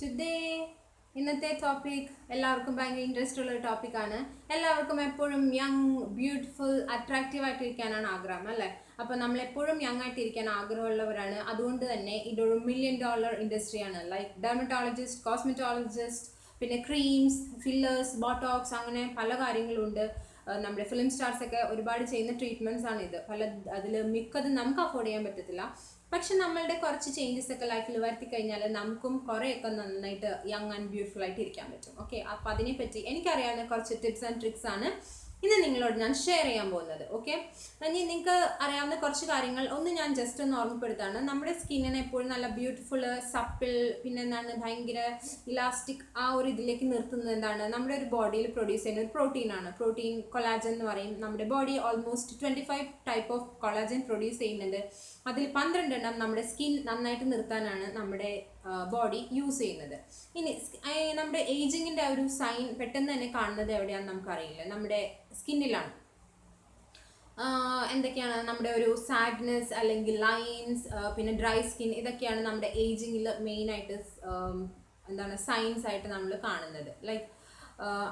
Today ഇന്നത്തെ topic എല്ലാവർക്കും ഭയങ്കര ഇൻട്രസ്റ്റ് ഉള്ള ഒരു ടോപ്പിക്കാണ് എല്ലാവർക്കും എപ്പോഴും യങ് ബ്യൂട്ടിഫുൾ അട്രാക്റ്റീവ് ആയിട്ടിരിക്കാനാണ് ആഗ്രഹം അല്ലേ? അപ്പോൾ നമ്മൾ എപ്പോഴും യങ് ആയിട്ടിരിക്കാൻ ആഗ്രഹമുള്ളവരാണ്. അതുകൊണ്ട് തന്നെ ഇതൊരു മില്യൺ ഡോളർ ഇൻഡസ്ട്രിയാണ് ലൈക്ക് ഡെർമറ്റോളജിസ്റ്റ് കോസ്മെറ്റോളജിസ്റ്റ് പിന്നെ ക്രീംസ് ഫില്ലേഴ്സ് ബോട്ടോക്സ് അങ്ങനെ പല കാര്യങ്ങളുണ്ട്. നമ്മുടെ ഫിലിം സ്റ്റാർസ് ഒക്കെ ഒരുപാട് ചെയ്യുന്ന ട്രീറ്റ്മെന്റ്സ് ആണ് ഇത്. പല അതിൽ മിക്കതും നമുക്ക് അഫോർഡ് ചെയ്യാൻ പറ്റത്തില്ല. പക്ഷെ നമ്മളുടെ കുറച്ച് ചേഞ്ചസ് ഒക്കെ ലൈഫിൽ വരുത്തി കഴിഞ്ഞാൽ നമുക്കും കുറേയൊക്കെ നന്നായിട്ട് യങ് ആൻഡ് ബ്യൂട്ടിഫുൾ ആയിട്ട് ഇരിക്കാൻ പറ്റും. ഓക്കെ അപ്പം അതിനെപ്പറ്റി എനിക്കറിയാവുന്ന കുറച്ച് ടിപ്സ് ആൻഡ് ട്രിക്സ് ആണ് ഇന്ന് നിങ്ങളോട് ഞാൻ ഷെയർ ചെയ്യാൻ പോകുന്നത്. ഓക്കെ ഇനി നിങ്ങൾക്ക് അറിയാവുന്ന കുറച്ച് കാര്യങ്ങൾ ഒന്ന് ഞാൻ ജസ്റ്റ് ഒന്ന് ഓർമ്മപ്പെടുത്താണ്. നമ്മുടെ സ്കിന്നിനെ എപ്പോഴും നല്ല ബ്യൂട്ടിഫുൾ സപ്പിൾ പിന്നെ എന്താണ് ഭയങ്കര ഇലാസ്റ്റിക് ആ ഒരു ഇതിലേക്ക് നിർത്തുന്നത് എന്താണ്? നമ്മുടെ ഒരു ബോഡിയിൽ പ്രൊഡ്യൂസ് ചെയ്യുന്ന ഒരു പ്രോട്ടീനാണ് പ്രോട്ടീൻ കൊളാജൻ എന്ന് പറയും. നമ്മുടെ body almost twenty five type of collagen produce ചെയ്യുന്നുണ്ട്. അതിൽ പന്ത്രണ്ടെണ്ണം നമ്മുടെ സ്കിൻ നന്നായിട്ട് നിർത്താനാണ് നമ്മുടെ ബോഡി യൂസ് ചെയ്യുന്നത്. ഇനി നമ്മുടെ ഏജിങ്ങിന്റെ ഒരു സൈൻ പെട്ടെന്ന് തന്നെ കാണുന്നത് എവിടെയാണെന്ന് നമുക്കറിയില്ല. നമ്മുടെ സ്കിന്നിലാണ് എന്തൊക്കെയാണ് നമ്മുടെ ഒരു സാഡ്നെസ് അല്ലെങ്കിൽ ലൈൻസ് പിന്നെ ഡ്രൈ സ്കിൻ ഇതൊക്കെയാണ് നമ്മുടെ ഏജിങ്ങിൽ മെയിനായിട്ട് എന്താണ് സൈൻസ് ആയിട്ട് നമ്മൾ കാണുന്നത്. ലൈക്ക്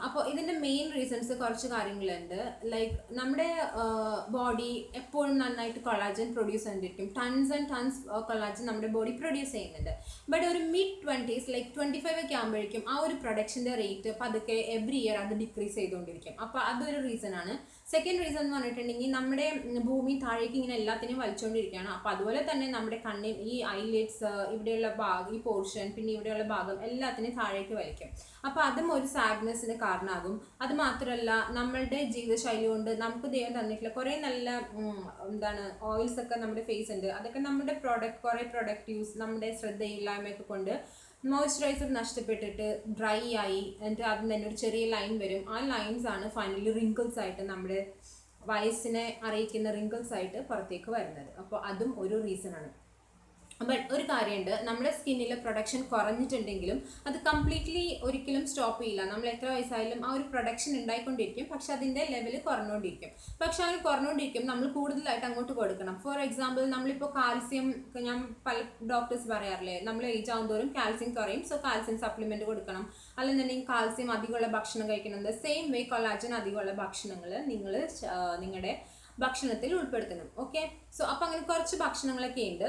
അപ്പോൾ ഇതിന്റെ മെയിൻ റീസൺസ് കുറച്ച് കാര്യങ്ങളുണ്ട്. ലൈക്ക് നമ്മുടെ ബോഡി എപ്പോഴും നന്നായിട്ട് കൊളാജൻ പ്രൊഡ്യൂസ് ചെയ്തിരിക്കും. ടൺസ് ആൻഡ് ടൺസ് കൊളാജൻ നമ്മുടെ ബോഡി പ്രൊഡ്യൂസ് ചെയ്യുന്നുണ്ട്. ബട്ട് ഒരു mid twenties like twenty five ഒക്കെ ആകുമ്പോഴേക്കും ആ ഒരു പ്രൊഡക്ഷന്റെ റേറ്റ് പതുക്കെ എവറി ഇയർ അത് ഡിക്രീസ് ചെയ്തുകൊണ്ടിരിക്കും. അപ്പോൾ അതൊരു റീസൺ ആണ്. സെക്കൻഡ് റീസൺ എന്ന് പറഞ്ഞിട്ടുണ്ടെങ്കിൽ നമ്മുടെ ഭൂമി താഴേക്ക് ഇങ്ങനെ എല്ലാത്തിനെയും വലിച്ചുകൊണ്ടിരിക്കുകയാണ് അപ്പോൾ അതുപോലെ തന്നെ നമ്മുടെ കണ്ണിൽ ഈ ഐലിറ്റ്സ് ഇവിടെയുള്ള ഭാഗം ഈ പോർഷൻ പിന്നെ ഇവിടെയുള്ള ഭാഗം എല്ലാത്തിനെയും താഴേക്ക് വലിക്കും. അപ്പോൾ അതും ഒരു സാഡ്നെസ്സിന് കാരണമാകും അത് മാത്രമല്ല നമ്മളുടെ ജീവിതശൈലി കൊണ്ട് നമുക്ക് ദൈവം തന്നിട്ടുള്ള കുറേ നല്ല എന്താണ് ഓയിൽസ് ഒക്കെ നമ്മുടെ ഫേസ് ഉണ്ട്. അതൊക്കെ നമ്മുടെ പ്രോഡക്റ്റ് കുറേ പ്രൊഡക്റ്റ് യൂസ് നമ്മുടെ ശ്രദ്ധയില്ലായ്മയൊക്കെ കൊണ്ട് മോയ്സ്ചറൈസർ നഷ്ടപ്പെട്ടിട്ട് ഡ്രൈ ആയി. എന്നിട്ട് അതിൽ തന്നെ ഒരു ചെറിയ ലൈൻ വരും. ആ ലൈൻസ് ആണ് ഫൈനലി റിങ്കിൾസ് ആയിട്ട് നമ്മുടെ വയസ്സിനെ അറിയിക്കുന്ന റിങ്കിൾസ് ആയിട്ട് പുറത്തേക്ക് വരുന്നത്. അപ്പോൾ അതും ഒരു റീസൺ ആണ്. ബട്ട് ഒരു കാര്യമുണ്ട്. നമ്മുടെ സ്കിന്നിലെ പ്രൊഡക്ഷൻ കുറഞ്ഞിട്ടുണ്ടെങ്കിലും അത് കംപ്ലീറ്റ്ലി ഒരിക്കലും സ്റ്റോപ്പ് ചെയ്യില്ല. നമ്മൾ എത്ര വയസ്സായാലും ആ ഒരു പ്രൊഡക്ഷൻ ഉണ്ടായിക്കൊണ്ടിരിക്കും. പക്ഷെ അതിന്റെ ലെവൽ കുറഞ്ഞുകൊണ്ടിരിക്കും. പക്ഷെ അവർ കുറഞ്ഞുകൊണ്ടിരിക്കും നമ്മൾ കൂടുതലായിട്ട് അങ്ങോട്ട് കൊടുക്കണം. ഫോർ എക്സാമ്പിൾ നമ്മളിപ്പോൾ കാൽസ്യം ഞാൻ പല ഡോക്ടേഴ്സ് പറയാറില്ലേ നമ്മൾ ഏജ് ആകുന്തോറും കാൽസ്യം കുറയും. സോ കാൽസ്യം സപ്ലിമെന്റ് കൊടുക്കണം. അല്ലെന്നുണ്ടെങ്കിൽ കാൽസ്യം അധികമുള്ള ഭക്ഷണം കഴിക്കണം. സെയിം വേ കൊളാജൻ അധികമുള്ള ഭക്ഷണങ്ങൾ നിങ്ങൾ നിങ്ങളുടെ ഭക്ഷണത്തിൽ ഉൾപ്പെടുത്തണം. ഓക്കെ സോ അപ്പം അങ്ങനെ കുറച്ച് ഭക്ഷണങ്ങളൊക്കെ ഉണ്ട്.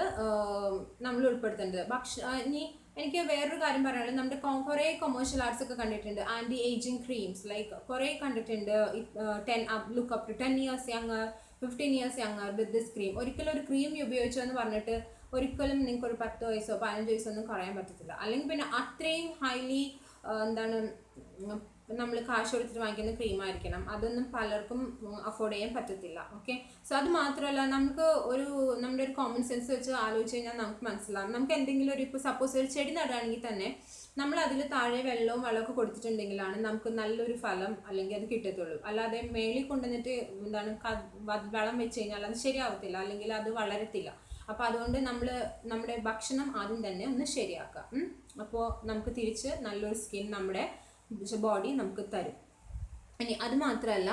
നമ്മൾ ഉൾപ്പെടുത്തേണ്ടത്. ഭക്ഷ ഇനി എനിക്ക് വേറൊരു കാര്യം പറയാനുള്ളത്. നമ്മുടെ കുറേ കൊമേഴ്ഷ്യൽ ആർട്സ് ഒക്കെ കണ്ടിട്ടുണ്ട്. ആന്റി ഏജിങ് ക്രീംസ് ലൈക്ക് കുറേ കണ്ടിട്ടുണ്ട്. Ten look up to ten years younger fifteen years younger with this cream ഒരിക്കലും ഒരു ക്രീം ഉപയോഗിച്ചു എന്ന് പറഞ്ഞിട്ട് ഒരിക്കലും നിങ്ങൾക്ക് ഒരു പത്ത് വയസ്സോ പതിനഞ്ച് വയസ്സോ ഒന്നും കുറയാൻ പറ്റത്തില്ല. അല്ലെങ്കിൽ പിന്നെ അത്രയും ഹൈലി എന്താണ് നമ്മൾ കാശ് കൊടുത്തിട്ട് വാങ്ങിക്കുന്ന ക്രീം ആയിരിക്കണം. അതൊന്നും പലർക്കും അഫോർഡ് ചെയ്യാൻ പറ്റത്തില്ല. ഓക്കെ സോ അത് മാത്രമല്ല നമുക്ക് ഒരു നമ്മുടെ ഒരു കോമൺ സെൻസ് വെച്ച് ആലോചിച്ച് കഴിഞ്ഞാൽ നമുക്ക് മനസ്സിലാവും. നമുക്ക് എന്തെങ്കിലും ഒരു ഇപ്പോൾ സപ്പോസ് ഒരു ചെടി നടുകയാണെങ്കിൽ തന്നെ നമ്മൾ അതിൽ താഴെ വെള്ളവും വളമൊക്കെ കൊടുത്തിട്ടുണ്ടെങ്കിലാണ് നമുക്ക് നല്ലൊരു ഫലം അല്ലെങ്കിൽ അത് കിട്ടത്തുള്ളൂ. അല്ലാതെ മേളിൽ കൊണ്ടുവന്നിട്ട് എന്താണ് വളം വെച്ച് കഴിഞ്ഞാൽ അത് ശരിയാവത്തില്ല. അല്ലെങ്കിൽ അത് വളരത്തില്ല. അപ്പോൾ അതുകൊണ്ട് നമ്മൾ നമ്മുടെ ഭക്ഷണം ആദ്യം തന്നെ ഒന്ന് ശരിയാക്കുക. അപ്പോൾ നമുക്ക് തിരിച്ച് നല്ലൊരു സ്കിൻ നമ്മുടെ ബോഡി നമുക്ക് തരും. ഇനി അത് മാത്രമല്ല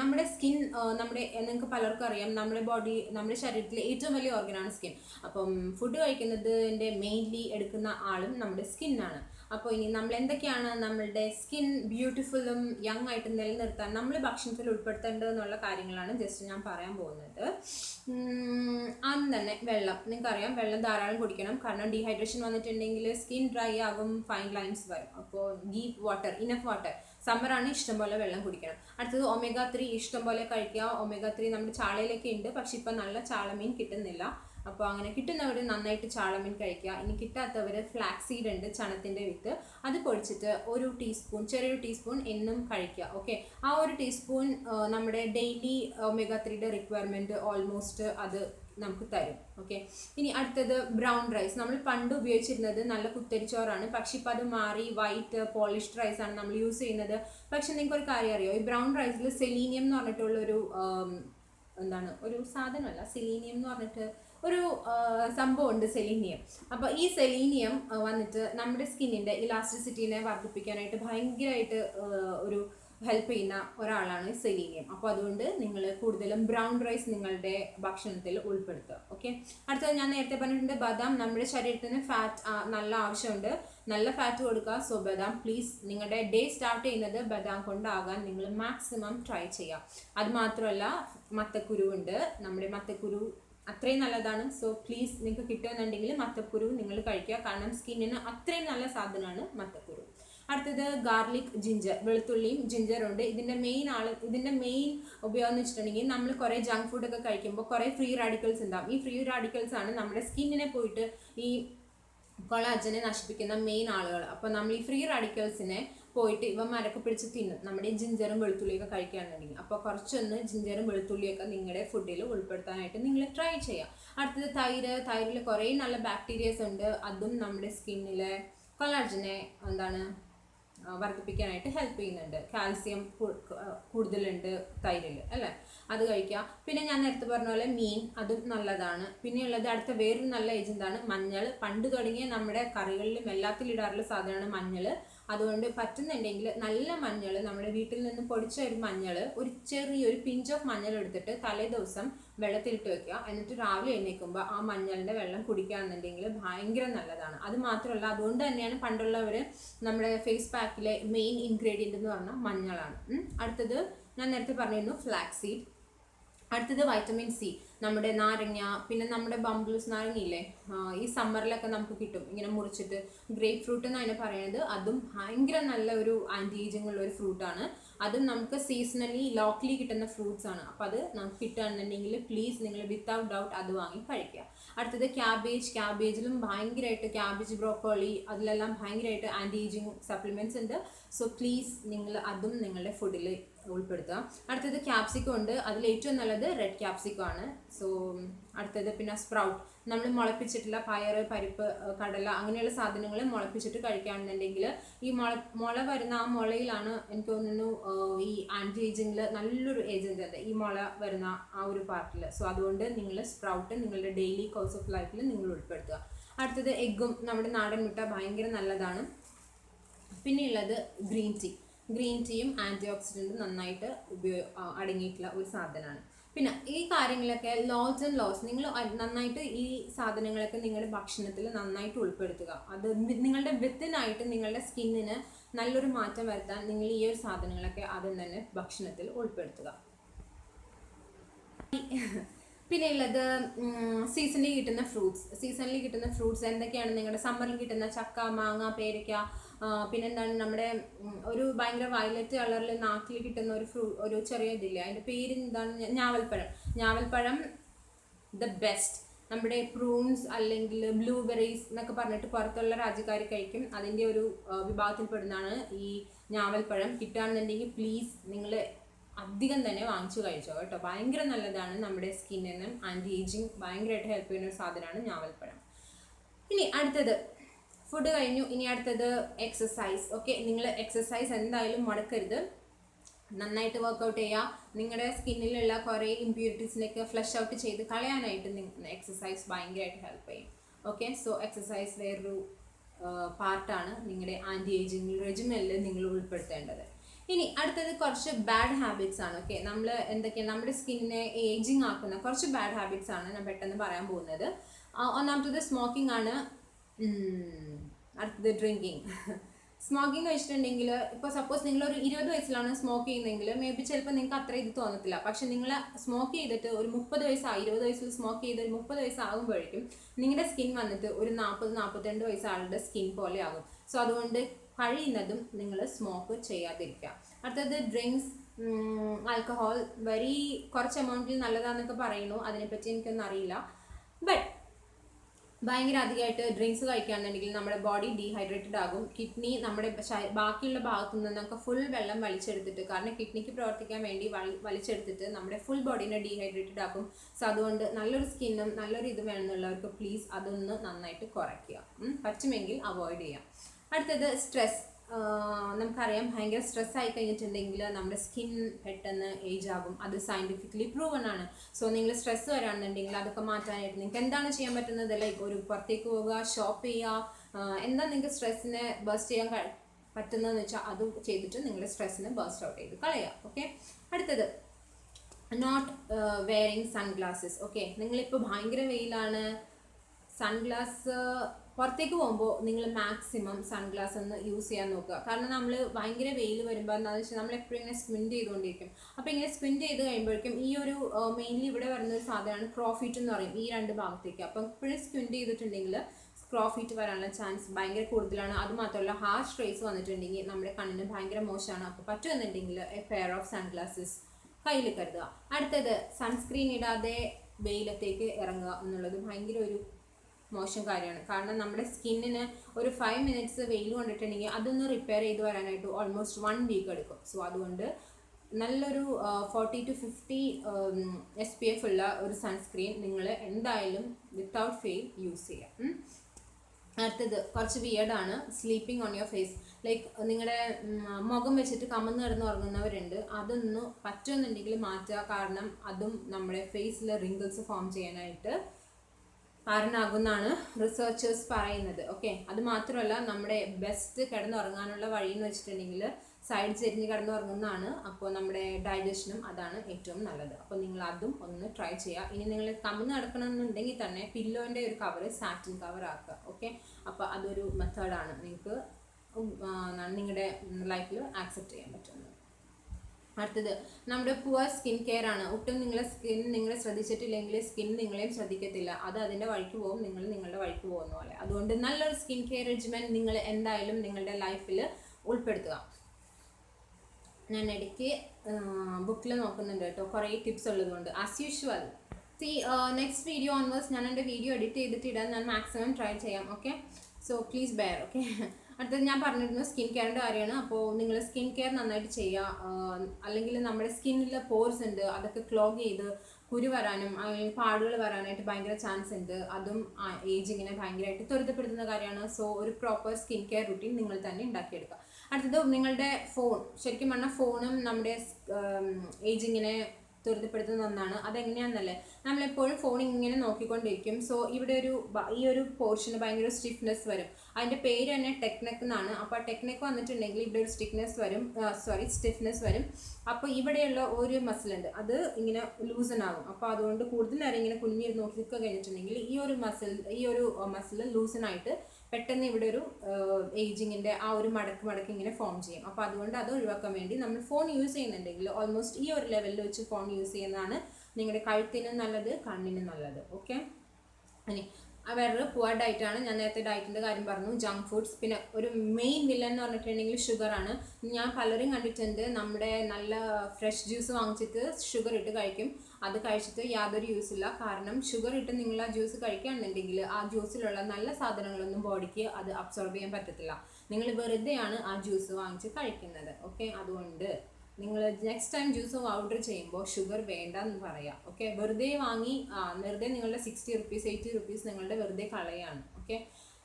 നമ്മുടെ സ്കിൻ നമ്മുടെ നിങ്ങൾക്ക് പലർക്കും അറിയാം നമ്മുടെ ബോഡി നമ്മുടെ ശരീരത്തിലെ ഏറ്റവും വലിയ ഓർഗനാണ് സ്കിൻ അപ്പം ഫുഡ് കഴിക്കുന്നതിന്റെ മെയിൻലി എടുക്കുന്ന ആളും നമ്മുടെ സ്കിന്നാണ് അപ്പോൾ ഇനി നമ്മൾ എന്തൊക്കെയാണ് നമ്മളുടെ സ്കിൻ ബ്യൂട്ടിഫുള്ളും യങ് ആയിട്ട് നിലനിർത്താൻ നമ്മൾ ഭക്ഷണത്തിൽ ഉൾപ്പെടുത്തേണ്ടതെന്നുള്ള കാര്യങ്ങളാണ് ജസ്റ്റ് ഞാൻ പറയാൻ പോകുന്നത്. ആദ്യം തന്നെ വെള്ളം. നിങ്ങൾക്കറിയാം വെള്ളം ധാരാളം കുടിക്കണം. കാരണം ഡീഹൈഡ്രേഷൻ വന്നിട്ടുണ്ടെങ്കിൽ സ്കിൻ ഡ്രൈ ആകും ഫൈൻ ലൈൻസ് വരും. അപ്പോൾ ഡീപ്പ് വാട്ടർ ഇനഫ് വാട്ടർ സമ്മറാണ് ഇഷ്ടംപോലെ വെള്ളം കുടിക്കണം. അടുത്തത് ഒമേഗ ത്രീ ഇഷ്ടംപോലെ കഴിക്കുക ഒമേഗ ത്രീ നമ്മുടെ ചാളയിലൊക്കെ ഉണ്ട്. പക്ഷെ ഇപ്പം നല്ല ചാളമീൻ കിട്ടുന്നില്ല. അപ്പോൾ അങ്ങനെ കിട്ടുന്നവർ നന്നായിട്ട് ചാളമീൻ കഴിക്കുക. ഇനി കിട്ടാത്തവർ ഫ്ലാക്സ് സീഡ് ഉണ്ട് ചണത്തിന്റെ വിത്ത്. അത് പൊടിച്ചിട്ട് ഒരു ടീസ്പൂൺ ചെറിയൊരു ടീസ്പൂൺ എന്നും കഴിക്കുക. ഓക്കെ ആ ഒരു ടീസ്പൂൺ നമ്മുടെ ഡെയിലി ഒമേഗ ത്രീയുടെ റിക്വയർമെന്റ് ഓൾമോസ്റ്റ് അത് നമുക്ക് തരും ഓക്കെ ഇനി അടുത്തത് ബ്രൗൺ റൈസ് നമ്മൾ പണ്ട് ഉപയോഗിച്ചിരുന്നത് നല്ല കുത്തരിച്ചോറാണ്. പക്ഷെ ഇപ്പം അത് മാറി വൈറ്റ് പോളിഷ്ഡ് റൈസ് ആണ് നമ്മൾ യൂസ് ചെയ്യുന്നത്. പക്ഷെ നിങ്ങൾക്ക് ഒരു കാര്യം അറിയോ? ഈ ബ്രൗൺ റൈസിൽ സെലീനിയം എന്ന് പറഞ്ഞിട്ടുള്ളൊരു ഒരു എന്താണ്? ഒരു സാധനമല്ല സെലീനിയം എന്ന് പറഞ്ഞിട്ട് ഒരു സംഭവം ഉണ്ട് സെലീനിയം അപ്പോൾ ഈ സെലീനിയം വന്നിട്ട് നമ്മുടെ സ്കിന്നിന്റെ ഇലാസ്റ്റിസിറ്റീനെ വർദ്ധിപ്പിക്കാനായിട്ട് ഭയങ്കരമായിട്ട് ഒരു ഹെൽപ്പ് ചെയ്യുന്ന ഒരാളാണ് സെലീനിയം. അപ്പോൾ അതുകൊണ്ട് നിങ്ങൾ കൂടുതലും ബ്രൗൺ റൈസ് നിങ്ങളുടെ ഭക്ഷണത്തിൽ ഉൾപ്പെടുത്തുക. ഓക്കെ അടുത്തത് ഞാൻ നേരത്തെ പറഞ്ഞിട്ടുണ്ട് ബദാം നമ്മുടെ ശരീരത്തിന് ഫാറ്റ് നല്ല ആവശ്യമുണ്ട്. നല്ല ഫാറ്റ് കൊടുക്കുക. സോ ബദാം പ്ലീസ് നിങ്ങളുടെ ഡേ സ്റ്റാർട്ട് ചെയ്യുന്നത് ബദാം കൊണ്ടാകാൻ നിങ്ങൾ മാക്സിമം ട്രൈ ചെയ്യുക. അത് മാത്രമല്ല മത്തക്കുരു ഉണ്ട്. നമ്മുടെ മത്തക്കുരു അത്രയും നല്ലതാണ്. സോ പ്ലീസ് നിങ്ങൾക്ക് കിട്ടുമെന്നുണ്ടെങ്കിൽ മത്തക്കുരു നിങ്ങൾ കഴിക്കുക. കാരണം സ്കിന്നിന് അത്രയും നല്ല സാധനമാണ് മത്തക്കുരു. അടുത്തത് ഗാർലിക് ജിഞ്ചർ വെളുത്തുള്ളിയും ജിഞ്ചറും ഉണ്ട്. ഇതിന്റെ മെയിൻ ആൾ ഇതിന്റെ മെയിൻ ഉപയോഗം എന്ന് വെച്ചിട്ടുണ്ടെങ്കിൽ നമ്മൾ കുറേ ജങ്ക് ഫുഡൊക്കെ കഴിക്കുമ്പോൾ കുറേ ഫ്രീ റാഡിക്കൽസ് ഉണ്ടാകും ഈ ഫ്രീ റാഡിക്കൽസ് ആണ് നമ്മുടെ സ്കിന്നിനെ പോയിട്ട് ഈ കൊളാജനെ നശിപ്പിക്കുന്ന മെയിൻ ആളുകൾ അപ്പോൾ നമ്മൾ ഈ ഫ്രീ റാഡിക്കൽസിനെ പോയിട്ട് ഇവ മരക്ക് പിടിച്ച് തിന്നും. നമ്മുടെ ജിഞ്ചറും വെളുത്തുള്ളിയൊക്കെ കഴിക്കുകയാണെന്നുണ്ടെങ്കിൽ. അപ്പോൾ കുറച്ചൊന്ന് ജിഞ്ചറും വെളുത്തുള്ളിയൊക്കെ നിങ്ങളുടെ ഫുഡിൽ ഉൾപ്പെടുത്താനായിട്ട് നിങ്ങൾ ട്രൈ ചെയ്യാം. അടുത്തത് തൈര്. തൈരിൽ കുറേ നല്ല ബാക്ടീരിയസ് ഉണ്ട്. അതും നമ്മുടെ സ്കിന്നിലെ കൊളാജനെ എന്താണ് വർദ്ധിപ്പിക്കാനായിട്ട് ഹെൽപ്പ് ചെയ്യുന്നുണ്ട്. കാൽസ്യം കൂടുതലുണ്ട് തൈരിൽ അല്ലേ? അത് കഴിക്കുക പിന്നെ ഞാൻ നേരത്തെ പറഞ്ഞ പോലെ മീൻ അതും നല്ലതാണ്. പിന്നെയുള്ളത് അടുത്ത വേറൊരു നല്ല ഏജന്റാണ് മഞ്ഞൾ. പണ്ട് തുടങ്ങിയ നമ്മുടെ കറികളിലും എല്ലാത്തിലും ഇടാറുള്ള സാധനമാണ് മഞ്ഞൾ. അതുകൊണ്ട് പറ്റുന്നുണ്ടെങ്കിൽ നല്ല മഞ്ഞൾ നമ്മുടെ വീട്ടിൽ നിന്ന് പൊടിച്ച ഒരു മഞ്ഞൾ ഒരു ചെറിയൊരു പിഞ്ച് ഓഫ് മഞ്ഞൾ എടുത്തിട്ട് തലേ ദിവസം വെള്ളത്തിലിട്ട് വെക്കുക. എന്നിട്ട് രാവിലെ എഴുന്നേൽക്കുമ്പോൾ ആ മഞ്ഞളിന്റെ വെള്ളം കുടിക്കുകയാണെന്നുണ്ടെങ്കിൽ ഭയങ്കര നല്ലതാണ്. അത് മാത്രമല്ല അതുകൊണ്ട് തന്നെയാണ് പണ്ടുള്ളവർ നമ്മുടെ ഫേസ് പാക്കിലെ മെയിൻ ഇൻഗ്രീഡിയന്റ് എന്ന് പറഞ്ഞാൽ മഞ്ഞളാണ്. അടുത്തത് ഞാൻ നേരത്തെ പറഞ്ഞിരുന്നു ഫ്ലാക്സ് സീഡ് അടുത്തത് വൈറ്റമിൻ സി നമ്മുടെ നാരങ്ങ പിന്നെ നമ്മുടെ ബംബ്ലൂസ് നാരങ്ങ ഇല്ലേ ഈ സമ്മറിലൊക്കെ നമുക്ക് കിട്ടും. ഇങ്ങനെ മുറിച്ചിട്ട് ഗ്രേപ്പ് ഫ്രൂട്ട് എന്നാണ് പറയുന്നത് അതും ഭയങ്കര നല്ല ഒരു ആന്റി ഏജിങ് ഉള്ള ഒരു ഫ്രൂട്ടാണ് അതും നമുക്ക് സീസണലി ലോക്കലി കിട്ടുന്ന ഫ്രൂട്ട്സ് ആണ്. അപ്പോൾ അത് നമുക്ക് കിട്ടുകയാണെന്നുണ്ടെങ്കിൽ പ്ലീസ് നിങ്ങൾ വിത്തൗട്ട് ഡൗട്ട് അത് വാങ്ങി കഴിക്കുക. അടുത്തത് ക്യാബേജ് ക്യാബേജിലും ഭയങ്കരമായിട്ട് ക്യാബേജ് ബ്രോക്കോളി അതിലെല്ലാം ഭയങ്കരമായിട്ട് ആന്റി ഏജിങ് സപ്ലിമെന്റ്സ് ഉണ്ട്. സോ പ്ലീസ് നിങ്ങൾ അതും നിങ്ങളുടെ ഫുഡിൽ ഉൾപ്പെടുത്തുക അടുത്തത് ക്യാപ്സിക്കം ഉണ്ട്. അതിൽ ഏറ്റവും നല്ലത് റെഡ് ക്യാപ്സിക്കം ആണ്. സോ അടുത്തത് പിന്നെ സ്പ്രൗട്ട് നമ്മൾ മുളപ്പിച്ചിട്ടുള്ള പയർ പരിപ്പ് കടല അങ്ങനെയുള്ള സാധനങ്ങൾ മുളപ്പിച്ചിട്ട് കഴിക്കുകയാണെന്നുണ്ടെങ്കിൽ ഈ മുള മുള വരുന്ന ആ മുളയിലാണ് എനിക്ക് തോന്നുന്നു ഈ ആന്റി ഏജിങ്ങിൽ നല്ലൊരു ഏജന്റ് അത് ഈ മുള വരുന്ന ആ ഒരു പാർട്ടിൽ സോ അതുകൊണ്ട് നിങ്ങൾ സ്പ്രൗട്ട് നിങ്ങളുടെ ഡെയിലി കോഴ്സ് ഓഫ് ലൈഫിൽ നിങ്ങൾ ഉൾപ്പെടുത്തുക. അടുത്തത് എഗ്ഗും നമ്മുടെ നാടൻ മുട്ട ഭയങ്കര നല്ലതാണ്. പിന്നെയുള്ളത് ഗ്രീൻ ടീ ഗ്രീൻ ടീയും ആന്റി ഓക്സിഡന്റും നന്നായിട്ട് ഉപയോഗ അടങ്ങിയിട്ടുള്ള ഒരു സാധനമാണ്. പിന്നെ ഈ കാര്യങ്ങളൊക്കെ ലോസ് ആൻഡ് ലോസ് നിങ്ങൾ നന്നായിട്ട് ഈ സാധനങ്ങളൊക്കെ നിങ്ങളുടെ ഭക്ഷണത്തിൽ നന്നായിട്ട് ഉൾപ്പെടുത്തുക. അത് നിങ്ങളുടെ വിത്തിനായിട്ട് നിങ്ങളുടെ സ്കിന്നിന് നല്ലൊരു മാറ്റം വരുത്താൻ നിങ്ങൾ ഈ ഒരു സാധനങ്ങളൊക്കെ ആദ്യം തന്നെ ഭക്ഷണത്തിൽ ഉൾപ്പെടുത്തുക. പിന്നെ ഉള്ളത് സീസണിൽ കിട്ടുന്ന ഫ്രൂട്ട്സ് സീസണിൽ കിട്ടുന്ന ഫ്രൂട്ട്സ് എന്തൊക്കെയാണ് നിങ്ങളുടെ സമ്മറിൽ കിട്ടുന്ന ചക്ക മാങ്ങ പേരയ്ക്ക പിന്നെന്താണ് നമ്മുടെ ഒരു ഭയങ്കര വയലറ്റ് കളറിൽ നാക്കിൽ കിട്ടുന്ന ഒരു ഫ്രൂ ഒരു ചെറിയ ഇതില്ലേ? അതിന്റെ പേര് എന്താണ്? ഞാവൽപ്പഴം. ഞാവൽപ്പഴം ദ ബെസ്റ്റ് നമ്മുടെ പ്രൂൺസ് അല്ലെങ്കിൽ ബ്ലൂബെറീസ് എന്നൊക്കെ പറഞ്ഞിട്ട് പുറത്തുള്ള രാജ്യക്കാർ കഴിക്കും. അതിന്റെ ഒരു വിഭാഗത്തിൽപ്പെടുന്നതാണ് ഈ ഞാവൽപ്പഴം. കിട്ടുകയാണെന്നുണ്ടെങ്കിൽ പ്ലീസ് നിങ്ങൾ അധികം തന്നെ വാങ്ങിച്ചു കഴിച്ചോ കേട്ടോ. ഭയങ്കര നല്ലതാണ് നമ്മുടെ സ്കിന്നിനും ആന്റി ഏജിങ് ഭയങ്കരമായിട്ട് ഹെൽപ്പ് ചെയ്യുന്ന ഒരു സാധനമാണ് ഞാവൽപ്പഴം. ഇനി അടുത്തത്. ഫുഡ് കഴിഞ്ഞു. ഇനി അടുത്തത് എക്സസൈസ് ഓക്കെ നിങ്ങൾ എക്സസൈസ് എന്തായാലും മുടക്കരുത്. നന്നായിട്ട് വർക്കൗട്ട് ചെയ്യുക നിങ്ങളുടെ സ്കിന്നിലുള്ള കുറേ ഇമ്പ്യൂരിറ്റീസിനൊക്കെ ഫ്ലഷ് ഔട്ട് ചെയ്ത് കളയാനായിട്ട് എക്സസൈസ് ഭയങ്കരമായിട്ട് ഹെൽപ്പ് ചെയ്യും. ഓക്കെ സോ എക്സസൈസ് വേറൊരു പാർട്ടാണ് നിങ്ങളുടെ ആന്റി ഏജിങ് റെജിമെനിൽ നിങ്ങൾ ഉൾപ്പെടുത്തേണ്ടത്. ഇനി അടുത്തത് കുറച്ച് ബാഡ് ഹാബിറ്റ്സ് ആണ്. ഓക്കെ നമ്മൾ എന്തൊക്കെയാണ് നമ്മുടെ സ്കിന്നിനെ ഏജിങ് ആക്കുന്ന കുറച്ച് ബാഡ് ഹാബിറ്റ്സ് ആണ് ഞാൻ പെട്ടെന്ന് പറയാൻ പോകുന്നത്. ഒന്നാമത്തത് സ്മോക്കിംഗ് ആണ്. അടുത്തത് ഡ്രിങ്കിങ് സ്മോക്കിംഗ് വെച്ചിട്ടുണ്ടെങ്കിൽ ഇപ്പോൾ സപ്പോസ് നിങ്ങൾ ഒരു ഇരുപത് വയസ്സിലാണ് സ്മോക്ക് ചെയ്യുന്നതെങ്കിൽ മേ ബി ചിലപ്പോൾ നിങ്ങൾക്ക് അത്ര ഇത് തോന്നത്തില്ല. പക്ഷെ നിങ്ങൾ സ്മോക്ക് ചെയ്തിട്ട് ഒരു മുപ്പത് വയസ്സായി ഇരുപത് വയസ്സിൽ സ്മോക്ക് ചെയ്ത് ഒരു മുപ്പത് വയസ്സാകുമ്പോഴേക്കും നിങ്ങളുടെ സ്കിൻ വന്നിട്ട് ഒരു നാൽപ്പത് നാൽപ്പത്തിരണ്ട് വയസ്സാളുടെ സ്കിൻ പോലെ ആകും. സോ അതുകൊണ്ട് കഴിയുന്നതും നിങ്ങൾ സ്മോക്ക് ചെയ്യാതിരിക്കുക. അടുത്തത് ഡ്രിങ്ക്സ് ആൽക്കഹോൾ വെരി കുറച്ച് എമൗണ്ടിൽ നല്ലതാണെന്നൊക്കെ പറയുന്നു. അതിനെപ്പറ്റി എനിക്കൊന്നും അറിയില്ല. ബട്ട് ഭയങ്കര അധികമായിട്ട് ഡ്രിങ്ക്സ് കഴിക്കുകയാണെന്നുണ്ടെങ്കിൽ നമ്മുടെ ബോഡി ഡീഹൈഡ്രേറ്റഡ് ആകും. കിഡ്നി നമ്മുടെ ബാക്കിയുള്ള ഭാഗത്തു നിന്നൊക്കെ ഫുൾ വെള്ളം വലിച്ചെടുത്തിട്ട് കാരണം കിഡ്നിക്ക് പ്രവർത്തിക്കാൻ വേണ്ടി വലിച്ചെടുത്തിട്ട് നമ്മുടെ ഫുൾ ബോഡീനെ ഡീഹൈഡ്രേറ്റഡ് ആക്കും. സോ അതുകൊണ്ട് നല്ലൊരു സ്കിന്നും നല്ലൊരു ഇതും വേണമെന്നുള്ളവർക്ക് പ്ലീസ് അതൊന്ന് നന്നായിട്ട് കുറയ്ക്കുക. പറ്റുമെങ്കിൽ അവോയ്ഡ് ചെയ്യാം. അടുത്തത് സ്ട്രെസ് നമുക്കറിയാം ഭയങ്കര സ്ട്രെസ് ആയി കഴിഞ്ഞിട്ടുണ്ടെങ്കിൽ നമ്മുടെ സ്കിൻ പെട്ടെന്ന് ഏജ് ആകും അത് സയന്റിഫിക്കലി പ്രൂവൺ ആണ്. സോ നിങ്ങൾ സ്ട്രെസ് വരാണെന്നുണ്ടെങ്കിൽ അതൊക്കെ മാറ്റാനായിട്ട് നിങ്ങൾക്ക് എന്താണ് ചെയ്യാൻ പറ്റുന്നത്? ലൈക്ക് ഒരു പുറത്തേക്ക് പോവുക ഷോപ്പ് ചെയ്യുക എന്താ നിങ്ങൾക്ക് സ്ട്രെസ്സിനെ ബസ്റ്റ് ചെയ്യാൻ പറ്റുന്നതെന്ന് വെച്ചാൽ അത് ചെയ്തിട്ട് നിങ്ങളുടെ സ്ട്രെസ്സിനെ ബേസ്റ്റ് ഔട്ട് ചെയ്ത് കളയുക. ഓക്കെ അടുത്തത്. നോട്ട് വെയറിങ് സൺഗ്ലാസസ് ഓക്കെ നിങ്ങളിപ്പോൾ ഭയങ്കര വെയിലാണ്. സൺഗ്ലാസ് പുറത്തേക്ക് പോകുമ്പോൾ നിങ്ങൾ മാക്സിമം സൺഗ്ലാസ് ഒന്ന് യൂസ് ചെയ്യാൻ നോക്കുക. കാരണം നമ്മൾ ഭയങ്കര വെയിൽ വരുമ്പോൾ എന്താണെന്ന് വെച്ചാൽ നമ്മൾ എപ്പോഴും ഇങ്ങനെ സ്പിൻഡ് ചെയ്തുകൊണ്ടിരിക്കും അപ്പോൾ ഇങ്ങനെ സ്പിൻഡ് ചെയ്ത് കഴിയുമ്പോഴേക്കും ഈ ഒരു മെയിൻലി ഇവിടെ വരുന്ന ഒരു സാധനമാണ് ക്രോഫിറ്റ് എന്ന് പറയും ഈ രണ്ട് ഭാഗത്തേക്ക്. അപ്പം എപ്പോഴും സ്പിൻഡ് ചെയ്തിട്ടുണ്ടെങ്കിൽ ക്രോഫിറ്റ് വരാനുള്ള ചാൻസ് ഭയങ്കര കൂടുതലാണ്. അത് മാത്രമല്ല ഹാർഷ് റേസ് വന്നിട്ടുണ്ടെങ്കിൽ നമ്മുടെ കണ്ണിന് ഭയങ്കര മോശമാണ്. അപ്പോൾ പറ്റുമെന്നുണ്ടെങ്കിൽ എ പെയർ ഓഫ് സൺഗ്ലാസസ് കയ്യിൽ കരുതുക. അടുത്തത് സൺസ്ക്രീൻ ഇടാതെ വെയിലത്തേക്ക് ഇറങ്ങുക എന്നുള്ളത് ഭയങ്കര ഒരു മോശം കാര്യമാണ്. കാരണം നമ്മുടെ സ്കിന്നിന് ഒരു ഫൈവ് മിനിറ്റ്സ് വെയിൽ കൊണ്ടിട്ടുണ്ടെങ്കിൽ അതൊന്ന് റിപ്പയർ ചെയ്ത് വരാനായിട്ട് ഓൾമോസ്റ്റ് വൺ വീക്ക് എടുക്കും. സോ അതുകൊണ്ട് നല്ലൊരു forty two fifty S P F ഉള്ള ഒരു സൺസ്ക്രീൻ നിങ്ങൾ എന്തായാലും വിത്തൗട്ട് ഫെയിൽ യൂസ് ചെയ്യാം. അടുത്തത് കുറച്ച് വിയർഡാണ് sleeping on your face like നിങ്ങളുടെ മുഖം വെച്ചിട്ട് കമന്ന് കിടന്ന് ഉറങ്ങുന്നവരുണ്ട്. അതൊന്ന് പറ്റുമെന്നുണ്ടെങ്കിൽ മാറ്റുക. കാരണം അതും നമ്മുടെ ഫേസിൽ റിങ്കിൾസ് ഫോം ചെയ്യാനായിട്ട് കാരണമാകുമെന്നാണ് റിസർച്ചേഴ്സ് പറയുന്നത്. ഓക്കെ അത് മാത്രമല്ല നമ്മുടെ ബെസ്റ്റ് കിടന്നുറങ്ങാനുള്ള വഴി എന്ന് വെച്ചിട്ടുണ്ടെങ്കിൽ സൈഡ് ചെരിഞ്ഞ് കിടന്നുറങ്ങുന്നതാണ്. അപ്പോൾ നമ്മുടെ ഡൈജഷനും അതാണ് ഏറ്റവും നല്ലത്. അപ്പോൾ നിങ്ങൾ അതും ഒന്ന് ട്രൈ ചെയ്യുക. ഇനി നിങ്ങൾ കമന്ന് നടക്കണമെന്നുണ്ടെങ്കിൽ തന്നെ പില്ലോന്റെ ഒരു കവർ സാറ്റിൻ കവർ ആക്കുക. ഓക്കെ അപ്പോൾ അതൊരു മെത്തേഡാണ് നിങ്ങൾക്ക് നിങ്ങളുടെ ലൈഫിൽ ആക്സെപ്റ്റ് ചെയ്യാൻ പറ്റുന്നത്. അടുത്തത് നമ്മുടെ പുവർ സ്കിൻ കെയർ ആണ്. ഒട്ടും നിങ്ങളെ സ്കിൻ നിങ്ങളെ ശ്രദ്ധിച്ചിട്ടില്ലെങ്കിൽ സ്കിൻ നിങ്ങളെയും ശ്രദ്ധിക്കത്തില്ല. അത് അതിന്റെ വഴിക്ക് പോകും നിങ്ങൾ നിങ്ങളുടെ വഴിക്ക് പോകുന്ന പോലെ. അതുകൊണ്ട് നല്ലൊരു സ്കിൻ കെയർ റെജിമെൻ നിങ്ങൾ എന്തായാലും നിങ്ങളുടെ ലൈഫിൽ ഉൾപ്പെടുത്തുക. ഞാൻ ഇടയ്ക്ക് ബുക്കിൽ നോക്കുന്നുണ്ട് കേട്ടോ. കുറേ ടിപ്സ് ഉള്ളതുകൊണ്ട്. As usual see next video onwards ഞാൻ എന്റെ വീഡിയോ എഡിറ്റ് ചെയ്തിട്ട് ഇടാൻ ഞാൻ മാക്സിമം ട്രൈ ചെയ്യാം. Okay so please bear okay അടുത്തത് ഞാൻ പറഞ്ഞിരുന്നു സ്കിൻ കെയറിന്റെ കാര്യമാണ്. അപ്പോൾ നിങ്ങൾ സ്കിൻ കെയർ നന്നായിട്ട് ചെയ്യുക അല്ലെങ്കിൽ നമ്മുടെ സ്കിന്നിൽ പോർസ് ഉണ്ട്. അതൊക്കെ ക്ലോഗ് ചെയ്ത് കുരു വരാനും അല്ലെങ്കിൽ പാടുകൾ വരാനായിട്ട് ഭയങ്കര ചാൻസ് ഉണ്ട്. അതും ഏജിങ്ങിനെ ഭയങ്കരമായിട്ട് ത്വരിതപ്പെടുത്തുന്ന കാര്യമാണ്. സോ ഒരു പ്രോപ്പർ സ്കിൻ കെയർ റുട്ടീൻ നിങ്ങൾ തന്നെ ഉണ്ടാക്കിയെടുക്കുക. അടുത്തത് നിങ്ങളുടെ ഫോൺ ശരിക്കും പറഞ്ഞാൽ ഫോണും നമ്മുടെ ഏജിങ്ങിനെ ത്വരിതപ്പെടുത്തുന്ന ഒന്നാണ്. അതെങ്ങനെയാണെന്നല്ലേ നമ്മളെപ്പോഴും ഫോൺ ഇങ്ങനെ നോക്കിക്കൊണ്ടിരിക്കും. സോ ഇവിടെ ഒരു ഈ ഒരു പോർഷന് ഭയങ്കര സ്റ്റിഫ്നെസ് വരും. അതിന്റെ പേര് തന്നെ ടെക്നെക്ക് എന്നാണ്. അപ്പോൾ ടെക്നെക്ക് വന്നിട്ടുണ്ടെങ്കിൽ ഇവിടെ ഒരു സ്റ്റിക്നെസ് വരും. സോറി സ്റ്റിഫ്നെസ് വരും. അപ്പോൾ ഇവിടെയുള്ള ഒരു മസിലുണ്ട് അത് ഇങ്ങനെ ലൂസൺ ആകും. അപ്പോൾ അതുകൊണ്ട് കൂടുതൽ നേരം ഇങ്ങനെ കുഞ്ഞിരുന്ന് നോക്കിക്കുക കഴിഞ്ഞിട്ടുണ്ടെങ്കിൽ ഈ ഒരു മസിൽ ഈ ഒരു മസിൽ ലൂസൺ ആയിട്ട് പെട്ടെന്ന് ഇവിടെ ഒരു ഏജിങ്ങിന്റെ ആ ഒരു മടക്ക് മടക്ക് ഇങ്ങനെ ഫോം ചെയ്യും. അപ്പോൾ അതുകൊണ്ട് അത് ഒഴിവാക്കാൻ വേണ്ടി നമ്മൾ ഫോൺ യൂസ് ചെയ്യുന്നുണ്ടെങ്കിൽ ഓൾമോസ്റ്റ് ഈ ഒരു ലെവലിൽ വെച്ച് ഫോൺ യൂസ് ചെയ്യുന്നതാണ് നിങ്ങളുടെ കഴുത്തിനും നല്ലത് കണ്ണിനും നല്ലത്. ഓക്കെ ഇനി വേറൊരു പുവർ ഡയറ്റാണ് ഞാൻ നേരത്തെ ഡയറ്റിന്റെ കാര്യം പറഞ്ഞു. ജങ്ക് ഫുഡ്സ് പിന്നെ ഒരു മെയിൻ വില്ലൻ എന്ന് പറഞ്ഞിട്ടുണ്ടെങ്കിൽ ഷുഗറാണ് ഞാൻ പലരും കണ്ടിട്ടുണ്ട് നമ്മുടെ നല്ല ഫ്രഷ് ജ്യൂസ് വാങ്ങിച്ചിട്ട് ഷുഗർ ഇട്ട് കഴിക്കും. അത് കഴിച്ചിട്ട് യാതൊരു ഇല്ല. കാരണം ഷുഗർ ഇട്ട് നിങ്ങൾ ആ ജ്യൂസ് കഴിക്കുകയാണെന്നുണ്ടെങ്കിൽ ആ ജ്യൂസിലുള്ള നല്ല സാധനങ്ങളൊന്നും ബോഡിക്ക് അത് അബ്സോർബ് ചെയ്യാൻ പറ്റത്തില്ല. നിങ്ങൾ വെറുതെയാണ് ആ ജ്യൂസ് വാങ്ങിച്ച് കഴിക്കുന്നത്. ഓക്കെ അതുകൊണ്ട് നിങ്ങൾ നെക്സ്റ്റ് ടൈം ജ്യൂസ് ഓർഡർ ചെയ്യുമ്പോൾ ഷുഗർ വേണ്ട എന്ന് പറയാം ഓക്കെ വെറുതെ വാങ്ങി വെറുതെ നിങ്ങളുടെ സിക്സ്റ്റി റുപ്പീസ് എയ്റ്റി റുപ്പീസ് നിങ്ങളുടെ വെറുതെ കളയാണ് ഓക്കെ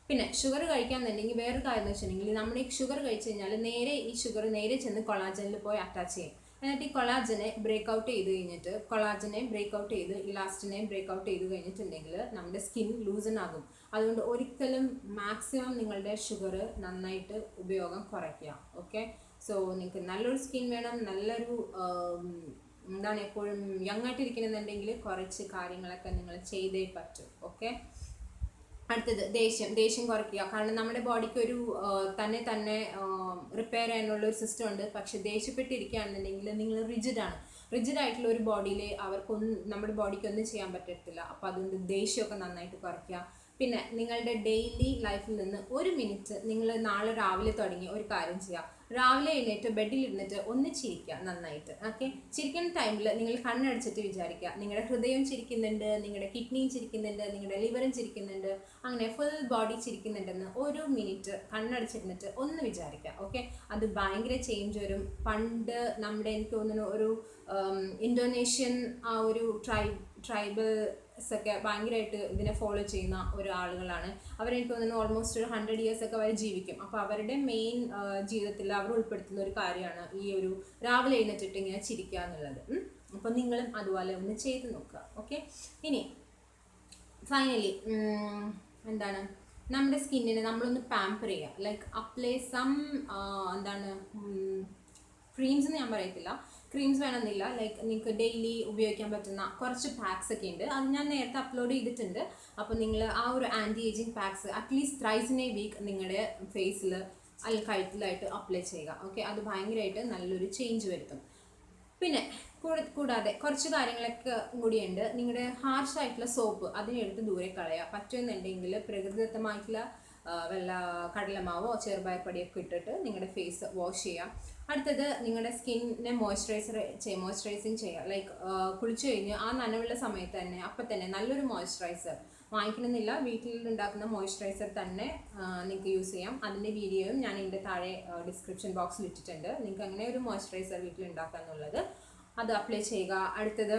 പിന്നെ ഷുഗർ കഴിക്കാന്നുണ്ടെങ്കിൽ വേറൊരു കാര്യം എന്ന് വെച്ചിട്ടുണ്ടെങ്കിൽ നമ്മൾ ഈ ഷുഗർ കഴിച്ചു കഴിഞ്ഞാൽ നേരെ ഈ ഷുഗർ നേരെ ചെന്ന് കൊളാജനിൽ പോയി അറ്റാച്ച് ചെയ്യും. എന്നിട്ട് ഈ കൊളാജനെ ബ്രേക്ക് ഔട്ട് ചെയ്ത് കഴിഞ്ഞിട്ട് കൊളാജനെ ബ്രേക്ക് ഔട്ട് ചെയ്ത് ഇലാസ്റ്റിനെ ബ്രേക്ക് ഔട്ട് ചെയ്ത് കഴിഞ്ഞിട്ടുണ്ടെങ്കിൽ നമ്മുടെ സ്കിൻ ലൂസൺ ആകും. അതുകൊണ്ട് ഒരിക്കലും മാക്സിമം നിങ്ങളുടെ ഷുഗർ നന്നായിട്ട് ഉപയോഗം കുറയ്ക്കുക ഓക്കെ സോ നിങ്ങൾക്ക് നല്ലൊരു സ്കിൻ വേണം നല്ലൊരു എന്താണ് എപ്പോഴും യങ് ഇരിക്കണമെന്നുണ്ടെങ്കിൽ കുറച്ച് കാര്യങ്ങളൊക്കെ നിങ്ങൾ ചെയ്തേ പറ്റും ഓക്കെ അടുത്തത് ദേഷ്യം ദേഷ്യം കുറയ്ക്കുക. കാരണം നമ്മുടെ ബോഡിക്ക് ഒരു തന്നെ തന്നെ റിപ്പയർ ചെയ്യാനുള്ള ഒരു സിസ്റ്റം ഉണ്ട്. പക്ഷെ ദേഷ്യപ്പെട്ടിരിക്കുകയാണെന്നുണ്ടെങ്കിൽ നിങ്ങൾ റിജിഡാണ് റിജിഡ് ആയിട്ടുള്ള ഒരു ബോഡിയിൽ അവർക്കൊന്നും നമ്മുടെ ബോഡിക്ക് ഒന്നും ചെയ്യാൻ പറ്റത്തില്ല. അപ്പോൾ അതുകൊണ്ട് ദേഷ്യമൊക്കെ നന്നായിട്ട് കുറയ്ക്കുക. പിന്നെ നിങ്ങളുടെ ഡെയിലി ലൈഫിൽ നിന്ന് ഒരു മിനിറ്റ് നിങ്ങൾ നാളെ രാവിലെ തുടങ്ങി ഒരു കാര്യം ചെയ്യുക രാവിലെ എഴുന്നേറ്റ് ബെഡിൽ ഇരുന്നിട്ട് ഒന്ന് ചിരിക്കുക നന്നായിട്ട്. ഓക്കെ ചിരിക്കുന്ന ടൈമിൽ നിങ്ങൾ കണ്ണടച്ചിട്ട് വിചാരിക്കുക നിങ്ങളുടെ ഹൃദയം ചിരിക്കുന്നുണ്ട് നിങ്ങളുടെ കിഡ്നിയും ചിരിക്കുന്നുണ്ട് നിങ്ങളുടെ ലിവറും ചിരിക്കുന്നുണ്ട് അങ്ങനെ ഫുൾ ബോഡി ചിരിക്കുന്നുണ്ടെന്ന് ഒരു മിനിറ്റ് കണ്ണടച്ചിരുന്നിട്ട് ഒന്ന് വിചാരിക്കുക. ഓക്കെ അത് ഭയങ്കര ചേഞ്ച് വരും. പണ്ട് നമ്മുടെ എനിക്ക് തോന്നുന്നു ഒരു ഇൻഡോനേഷ്യൻ ആ ഒരു ട്രൈബ് ട്രൈബൽസ് ഒക്കെ ഭയങ്കരമായിട്ട് ഇതിനെ ഫോളോ ചെയ്യുന്ന ഒരു ആളുകളാണ് അവരെനിക്ക് തോന്നുന്നു ഓൾമോസ്റ്റ് ഒരു ഹൺഡ്രഡ് ഇയേഴ്സ് ഒക്കെ വരെ ജീവിക്കും. അപ്പോൾ അവരുടെ മെയിൻ ജീവിതത്തിൽ അവർ ഉൾപ്പെടുത്തുന്ന ഒരു കാര്യമാണ് ഈ ഒരു രാവിലെ എഴുന്നേറ്റിട്ട് ഇങ്ങനെ ചിരിക്കുക എന്നുള്ളത്. അപ്പോൾ നിങ്ങളും അതുപോലെ ഒന്ന് ചെയ്ത് നോക്കുക. ഓക്കെ ഇനി ഫൈനലി എന്താണ്? നമ്മുടെ സ്കിന്നിനെ നമ്മളൊന്ന് പാമ്പർ ചെയ്യുക. ലൈക്ക് അപ്ലൈ സം എന്താണ് ക്രീംസ് എന്ന് ഞാൻ പറയത്തില്ല. ക്രീംസ് വേണമെന്നില്ല. ലൈക്ക് നിങ്ങൾക്ക് ഡെയിലി ഉപയോഗിക്കാൻ പറ്റുന്ന കുറച്ച് പാക്സ് ഒക്കെ ഉണ്ട്. അത് ഞാൻ നേരത്തെ അപ്ലോഡ് ചെയ്തിട്ടുണ്ട്. അപ്പോൾ നിങ്ങൾ ആ ഒരു anti ageing packs at least thrice in a week നിങ്ങളുടെ ഫേസിൽ അല്ലെങ്കിൽ കഴുത്തിലായിട്ട് അപ്ലൈ ചെയ്യുക. ഓക്കെ അത് ഭയങ്കരമായിട്ട് നല്ലൊരു ചേഞ്ച് വരുത്തും. പിന്നെ കൂടാതെ കുറച്ച് കാര്യങ്ങളൊക്കെ കൂടിയുണ്ട്. നിങ്ങളുടെ ഹാർഷ് ആയിട്ടുള്ള സോപ്പ് അതിനെടുത്ത് ദൂരെ കളയുക. പറ്റുമെന്നുണ്ടെങ്കിൽ പ്രകൃതിദത്തമായിട്ടുള്ള വല്ല കടലമാവോ ചെറുപയർപ്പൊടിയൊക്കെ ഇട്ടിട്ട് നിങ്ങളുടെ ഫേസ് വാഷ് ചെയ്യുക. അടുത്തത് നിങ്ങളുടെ സ്കിന്നിനെ മോയ്സ്ചറൈസർ മോയ്സ്ചറൈസിങ് ചെയ്യുക. ലൈക്ക് കുളിച്ചു കഴിഞ്ഞ് ആ നനവുള്ള സമയത്ത് തന്നെ അപ്പം തന്നെ നല്ലൊരു മോയ്സ്ചറൈസർ വാങ്ങിക്കണമെന്നില്ല. വീട്ടിൽ ഉണ്ടാക്കുന്ന മോയ്സ്ചറൈസർ തന്നെ നിങ്ങൾക്ക് യൂസ് ചെയ്യാം. അതിന്റെ വീഡിയോയും ഞാൻ ഇതിന്റെ താഴെ ഡിസ്ക്രിപ്ഷൻ ബോക്സിൽ ഇട്ടിട്ടുണ്ട്. നിങ്ങൾക്ക് അങ്ങനെ ഒരു മോയ്സ്ചറൈസർ വീട്ടിൽ ഉണ്ടാക്കുക എന്നുള്ളത് അത് അപ്ലൈ ചെയ്യുക. അടുത്തത്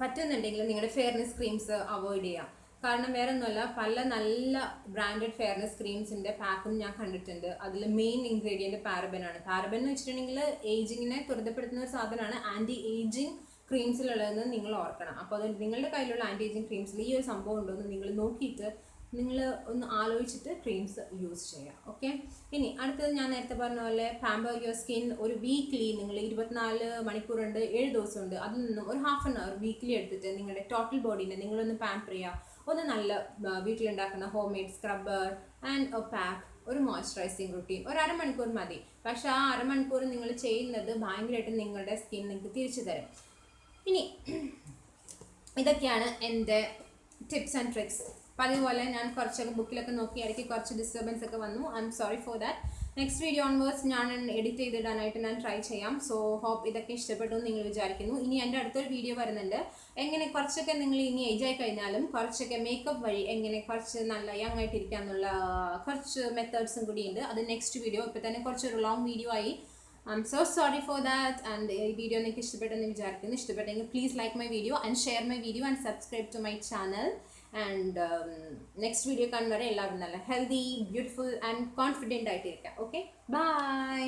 പറ്റുന്നുണ്ടെങ്കിൽ നിങ്ങളുടെ ഫെയർനെസ് ക്രീംസ് അവോയ്ഡ് ചെയ്യുക. കാരണം വേറെ ഒന്നുമല്ല പല നല്ല ബ്രാൻഡഡ് ഫെയർനെസ് ക്രീംസിന്റെ പാക്കും ഞാൻ കണ്ടിട്ടുണ്ട്. അതിൽ മെയിൻ ഇൻഗ്രീഡിയന്റ് പാരബൻ ആണ്. പാരബൻ എന്ന് വെച്ചിട്ടുണ്ടെങ്കിൽ ഏജിങ്ങിനെ ത്വരിതപ്പെടുത്തുന്ന ഒരു സാധനമാണ്. ആന്റി ഏജിങ് ക്രീംസിലുള്ളതെന്ന് നിങ്ങൾ ഓർക്കണം. അപ്പോൾ അത് നിങ്ങളുടെ കയ്യിലുള്ള ആന്റി ഏജിങ് ക്രീംസിൽ ഈ ഒരു സംഭവം ഉണ്ടോ എന്ന് നിങ്ങൾ നോക്കിയിട്ട് നിങ്ങൾ ഒന്ന് ആലോചിച്ചിട്ട് ക്രീംസ് യൂസ് ചെയ്യുക ഓക്കെ ഇനി അടുത്തത് ഞാൻ നേരത്തെ പറഞ്ഞ പോലെ പാമ്പർ യുവർ സ്കിൻ ഒരു വീക്ക്ലി നിങ്ങൾ ഇരുപത്തിനാല് മണിക്കൂറുണ്ട് ഏഴ് ദിവസമുണ്ട്. അതിൽ നിന്നും ഒരു ഹാഫ് ആൻ അവർ വീക്ക്ലി എടുത്തിട്ട് നിങ്ങളുടെ ടോട്ടൽ ബോഡീനെ നിങ്ങളൊന്ന് പാമ്പർ ചെയ്യുക. ഒന്ന് നല്ല വീട്ടിലുണ്ടാക്കുന്ന home made scrubber and a pack ഒരു മോയ്സ്ചറൈസിങ് റുട്ടീൻ ഒരു അരമണിക്കൂർ മതി. പക്ഷെ ആ അരമണിക്കൂർ നിങ്ങൾ ചെയ്യുന്നത് ഭയങ്കരമായിട്ട് നിങ്ങളുടെ സ്കിൻ നിങ്ങൾക്ക് തിരിച്ചു തരും. ഇനി ഇതൊക്കെയാണ് എന്റെ ടിപ്സ് ആൻഡ് ട്രിക്സ് അപ്പം അതുപോലെ ഞാൻ കുറച്ചൊക്കെ ബുക്കിലൊക്കെ നോക്കി ഇടയ്ക്ക് കുറച്ച് ഡിസ്റ്റർബൻസ് ഒക്കെ വന്നു. I'm sorry for that next video onwards ഞാൻ എഡിറ്റ് ചെയ്തിടാനായിട്ട് ഞാൻ ട്രൈ ചെയ്യാം. സോ ഹോപ്പ് ഇതൊക്കെ ഇഷ്ടപ്പെട്ടു എന്ന് നിങ്ങൾ വിചാരിക്കുന്നു. ഇനി എന്റെ അടുത്തൊരു വീഡിയോ വരുന്നുണ്ട്. എങ്ങനെ കുറച്ചൊക്കെ നിങ്ങൾ ഇനി ഏജ് ആയി കഴിഞ്ഞാലും കുറച്ചൊക്കെ മേക്കപ്പ് വഴി എങ്ങനെ കുറച്ച് നല്ല യങ് ആയിട്ടിരിക്കാന്നുള്ള കുറച്ച് മെത്തേഡ്സും കൂടിയുണ്ട് അത് നെക്സ്റ്റ് വീഡിയോ ഇപ്പോൾ തന്നെ കുറച്ചൊരു ലോങ് വീഡിയോ ആയി. I'm so sorry for that and ഈ വീഡിയോ നിങ്ങൾക്ക് ഇഷ്ടപ്പെട്ടെന്ന് വിചാരിക്കുന്നു. ഇഷ്ടപ്പെട്ടെങ്കിൽ please like my video and share my video and subscribe to my channel and next video കാണുന്നവരെ എല്ലാവരും നല്ല ഹെൽത്തി ബ്യൂട്ടിഫുൾ ആൻഡ് കോൺഫിഡന്റ് ആയിട്ടിരിക്കാം ഓക്കെ ബൈ